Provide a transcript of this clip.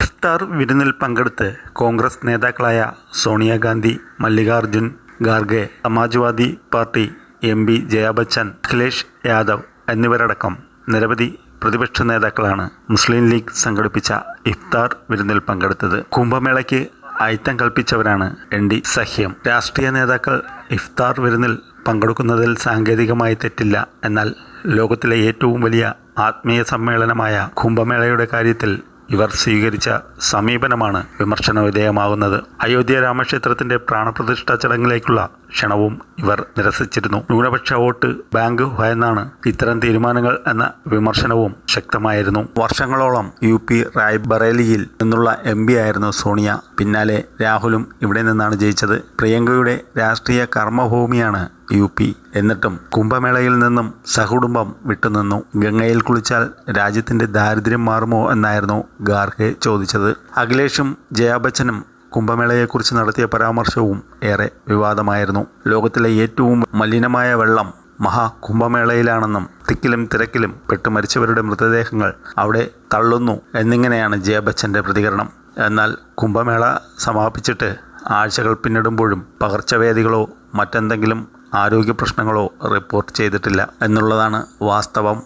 ഇഫ്താർ വിരുന്നിൽ പങ്കെടുത്ത് കോൺഗ്രസ് നേതാക്കളായ Sonia Gandhi Mallikarjun Kharge Samajwadi party M P Jaya Bachchan Akhilesh Yadav എന്നിവരടക്കം നിരവധി പ്രതിപക്ഷ നേതാക്കളാണ് മുസ്ലിം ലീഗ് സംഘടിപ്പിച്ച ഇഫ്താർ വിരുന്നിൽ പങ്കെടുത്തത്. കുംഭമേളയ്ക്ക് അയിത്തം കൽപ്പിച്ചവരാണ് എൻ ഡി സഖ്യം രാഷ്ട്രീയ നേതാക്കൾ ഇഫ്താർ വിരുന്നിൽ പങ്കെടുക്കുന്നതിൽ സാങ്കേതികമായി തെറ്റില്ല എന്നാൽ ലോകത്തിലെ ഏറ്റവും വലിയ ആത്മീയ സമ്മേളനമായ കുംഭമേളയുടെ കാര്യത്തിൽ ഇവർ സ്വീകരിച്ച സമീപനമാണ് വിമർശന വിധേയമാകുന്നത് അയോധ്യ രാമക്ഷേത്രത്തിന്റെ പ്രാണപ്രതിഷ്ഠാ ചടങ്ങിലേക്കുള്ള ക്ഷണവും ഇവർ നിരസിച്ചിരുന്നു. ന്യൂനപക്ഷ വോട്ട് ബാങ്ക് ഭയന്നാണ് ഇത്തരം തീരുമാനങ്ങൾ എന്ന വിമർശനവും ശക്തമായിരുന്നു. വർഷങ്ങളോളം യു പി റായ്ബറേലിയിൽ നിന്നുള്ള എം പി ആയിരുന്നു സോണിയ. പിന്നാലെ രാഹുലും ഇവിടെ നിന്നാണ് ജയിച്ചത്. പ്രിയങ്കയുടെ രാഷ്ട്രീയ കർമ്മഭൂമിയാണ് യു പി. എന്നിട്ടും കുംഭമേളയിൽ നിന്നും സഹകുടുംബം വിട്ടുനിന്നു. ഗംഗയിൽ കുളിച്ചാൽ രാജ്യത്തിന്റെ ദാരിദ്ര്യം മാറുമോ എന്നായിരുന്നു ഖാർഗെ ചോദിച്ചത്. അഖിലേഷും ജയാ ബച്ചനും കുംഭമേളയെക്കുറിച്ച് നടത്തിയ പരാമർശവും ഏറെ വിവാദമായിരുന്നു. ലോകത്തിലെ ഏറ്റവും മലിനമായ വെള്ളം മഹാകുംഭമേളയിലാണെന്നും തിക്കിലും തിരക്കിലും പെട്ടു മരിച്ചവരുടെ മൃതദേഹങ്ങൾ അവിടെ തള്ളുന്നു എന്നിങ്ങനെയാണ് ജയബച്ചന്റെ പ്രതികരണം. എന്നാൽ കുംഭമേള സമാപിച്ചിട്ട് ആഴ്ചകൾ പിന്നിടുമ്പോഴും പകർച്ചവ്യാധികളോ മറ്റെന്തെങ്കിലും ആരോഗ്യ പ്രശ്നങ്ങളോ റിപ്പോർട്ട് ചെയ്തിട്ടില്ല എന്നുള്ളതാണ് വാസ്തവം.